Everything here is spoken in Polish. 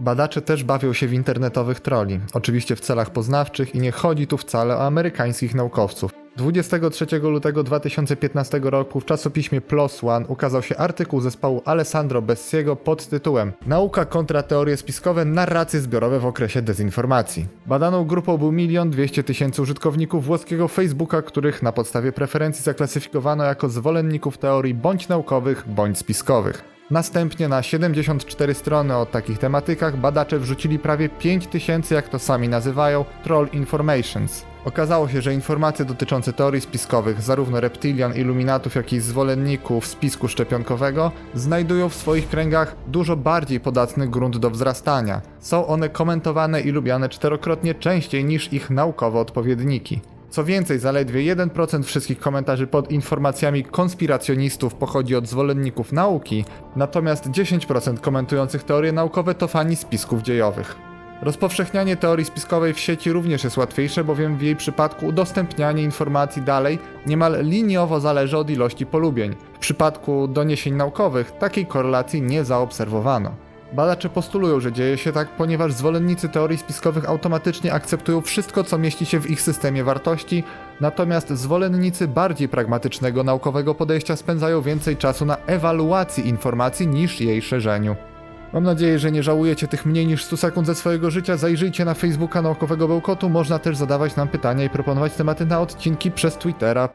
Badacze też bawią się w internetowych troli, oczywiście w celach poznawczych i nie chodzi tu wcale o amerykańskich naukowców. 23 lutego 2015 roku w czasopiśmie PLOS ONE ukazał się artykuł zespołu Alessandro Bessiego pod tytułem Nauka kontra teorie spiskowe, narracje zbiorowe w okresie dezinformacji. Badaną grupą był 1 200 tysięcy użytkowników włoskiego Facebooka, których na podstawie preferencji zaklasyfikowano jako zwolenników teorii bądź naukowych, bądź spiskowych. Następnie na 74 strony o takich tematykach badacze wrzucili prawie 5000, jak to sami nazywają, troll informations. Okazało się, że informacje dotyczące teorii spiskowych, zarówno reptilian, iluminatów, jak i zwolenników spisku szczepionkowego, znajdują w swoich kręgach dużo bardziej podatny grunt do wzrastania. Są one komentowane i lubiane czterokrotnie częściej niż ich naukowe odpowiedniki. Co więcej, zaledwie 1% wszystkich komentarzy pod informacjami konspiracjonistów pochodzi od zwolenników nauki, natomiast 10% komentujących teorie naukowe to fani spisków dziejowych. Rozpowszechnianie teorii spiskowej w sieci również jest łatwiejsze, bowiem w jej przypadku udostępnianie informacji dalej niemal liniowo zależy od ilości polubień. W przypadku doniesień naukowych takiej korelacji nie zaobserwowano. Badacze postulują, że dzieje się tak, ponieważ zwolennicy teorii spiskowych automatycznie akceptują wszystko, co mieści się w ich systemie wartości, natomiast zwolennicy bardziej pragmatycznego naukowego podejścia spędzają więcej czasu na ewaluacji informacji niż jej szerzeniu. Mam nadzieję, że nie żałujecie tych mniej niż 100 sekund ze swojego życia. Zajrzyjcie na Facebooka Naukowego Bełkotu, można też zadawać nam pytania i proponować tematy na odcinki przez Twittera.